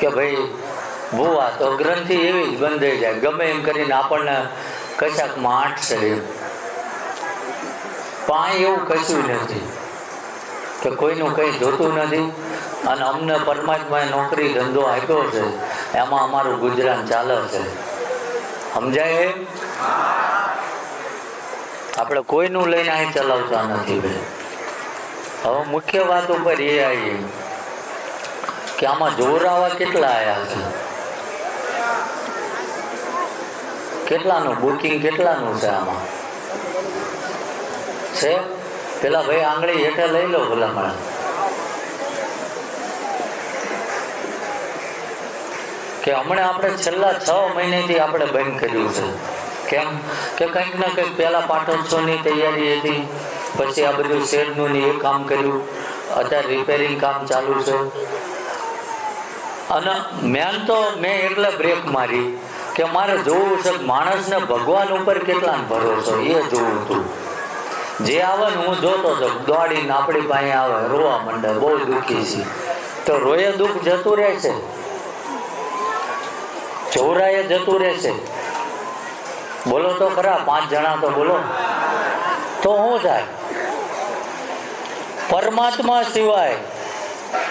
કે ભાઈ ભૂવા તો ગ્રંથિ એવી જ બંધ થઈ જાય. ગમે એમ કરીને આપણને કશાકમાં આંટશે એમ. પાંચ એવું કશું નથી. કે કોઈનું કંઈ જોતું નથી. અને અમને પરમાત્માએ નોકરી ધંધો આપ્યો છે. એમાં અમારું ગુજરાન ચાલે છે. સમજાય આપણે કોઈનું લઈને અહીં ચલાવતા નથી ભાઈ. હવે મુખ્ય વાત ઉપર એ આવી કે આમાં જોરાવા કેટલા આવ્યા છે? કેટલાનું બુકિંગ કેટલાનું છે આમાં? છે? પેલા ભાઈ આંગળી હેઠે લઈ લો ભલામણ કે હમણાં આપણે છેલ્લા છ મહિનેથી આપણે બંધ કર્યું છે. કેમ? કે કંઈક ને કંઈક પહેલાં પાટોત્સવની તૈયારી હતી. પછી આ બધું શેડનું ને એ કામ કર્યું. અત્યારે રિપેરિંગ કામ ચાલુ છે. અને મેન તો, મેં એટલે બ્રેક મારી કે મારે જોવું છે માણસને ભગવાન ઉપર કેટલા ભરોસો? એ જોવું હતું જે આવે ને હું જોતો હતો દોડીને આપણી પાસે આવે, રોવા માંડે, બહુ દુઃખી છે. તો રોયે દુઃખ જતું રહે છે? ચોરાએ જતું રહેશે બોલો તો ખરા, પાંચ જણા તો બોલો. તો શું થાય પરમાત્મા સિવાય,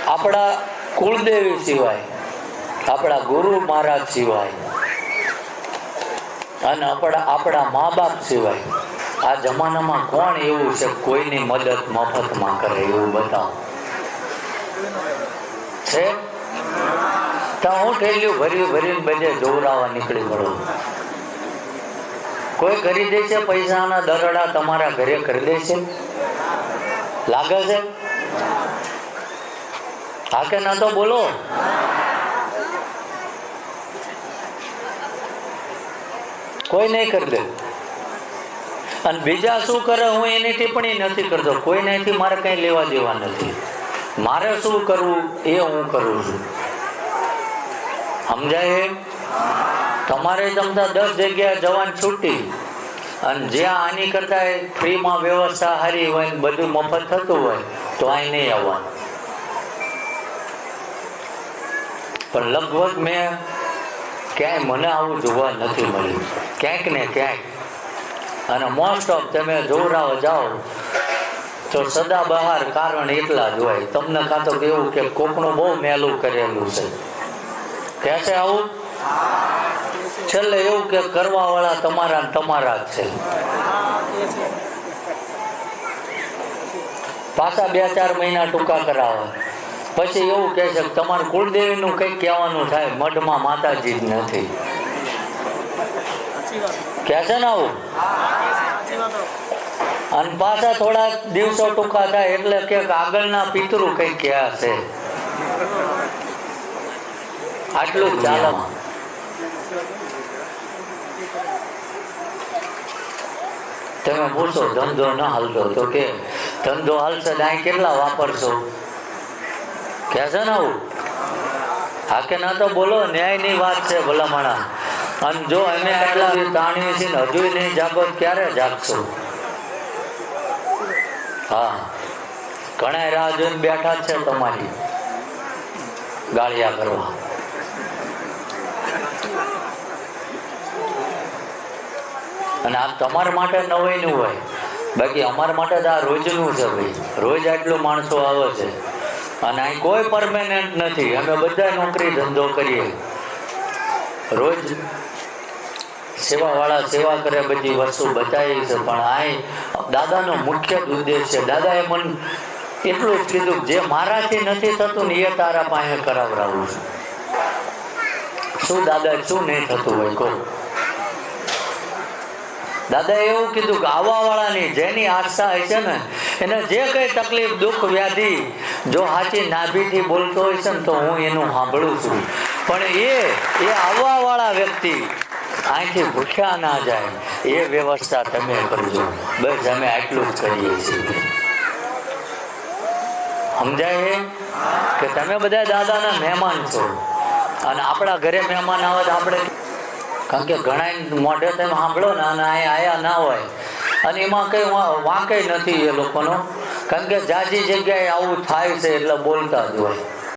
આપણા કુળદેવી સિવાય આપણા ગુરુ મહારાજ સિવાય. અને આપણા આપણા મા બાપ સિવાય. આ જમાનામાં કોણ એવું છે? કોઈની મદદ મફતમાં કરે એવું બતાવો. છે? હું ઠેલ્યું ભરી ભરીને બધે જોવરાવા નીકળી પડો કોઈ કરી દે છે પૈસાના દરડા તમારા ઘરે કરી દે છે? લાગે છે? હા કે ના તો બોલો. કોઈ નહીં કરી દે. અને બીજા શું કરે, હું એની ટિપ્પણી નથી કરતો. કોઈનાથી મારે કંઈ લેવા દેવા નથી. મારે શું કરવું, એ હું કરું છું. સમજાય તમારે જમતા દસ જગ્યાએ જવાની છૂટી. અને જ્યાં આની કરતા ફ્રીમાં વ્યવસ્થા હારી હોય ને બધું મફત થતું હોય, તો અહીં નહીં આવવાનું. પણ લગભગ મેં ક્યાંય મને આવું જોવા નથી મળ્યું. ક્યાંક ને ક્યાંક. અને મોસ્ટ ઓફ તમે જોરાવા જાઓ, તો સદા બહાર કારણ એકલા જ હોય. તમને કાં તો કેવું કે કોકનું બહુ મેલું કરેલું છે. કહે છે આવું? છેલ્લે એવું કે કરવા વાળા તમારા તમારા જ છે. પાછા બે ચાર મહિના ટૂંકા કરાવે. પછી એવું કહે છે તમારે કુળદેવીનું કંઈક કહેવાનું થાય મઢમાં માતાજી જ નથી. કહે છે ને આવું? અને પાછા થોડા દિવસો ટૂંકા થાય એટલે કે આગળના પિતૃ કંઈક કહ્યા છે. આટલું જ ચાલે. તમે પૂછો ધંધો ન હાલતો. તો કે ધંધો હાલશે અહીં કેટલા વાપરશો? કે છે ને આવું? હા કે ના તો બોલો, ન્યાયની વાત છે ભલામણા. અને જો અમે એટલા તાણીએ છીએ હજુ નહીં જાગો, ક્યારે જાગશો? હા. ઘણા રાહ જોઈને બેઠા છે તમારી. ગાળિયા કરવા. અને આ તમારા માટે નવાઈનું હોય. બાકી અમારા માટે તો આ રોજનું છે ભાઈ. રોજ આટલું માણસો આવે છે. અને અહીં કોઈ પરમેનન્ટ નથી. અમે બધા નોકરી ધંધો કરીએ. રોજ સેવાવાળા સેવા કરે, બધી વસ્તુ બતાવી છે. પણ અહીં દાદાનો મુખ્ય ઉદ્દેશ છે. દાદાએ મને એટલું જ કીધું જે મારાથી નથી થતું ને એ તારા પાસે કરાવડાવું છું. શું દાદા શું નહીં થતું હોય? કહો. દાદા એવું કીધું કે આવવા વાળાની જેની આસ્થા હોય છે ને, એને જે કઈ તકલીફ, દુઃખ, વ્યાધિ જો સાચી નાભીથી બોલતો હોય છે ને તો હું એનું સાંભળું છું. પણ એ એ આવવા વાળા વ્યક્તિ અહીંથી ભૂખ્યા ના જાય, એ વ્યવસ્થા તમે કરજો. બસ અમે આટલું જ કરીએ છીએ. સમજાય કે તમે બધા દાદાના મહેમાન છો. અને આપણા ઘરે મહેમાન આવે તો આપણે કારણ કે ઘણા મોઢે તમે સાંભળો ને અને અહીં આયા ના હોય. અને એમાં કંઈ વાંકે નથી એ લોકોનો. કારણ કે જાજી જગ્યાએ આવું થાય છે એટલે બોલતા જ હોય.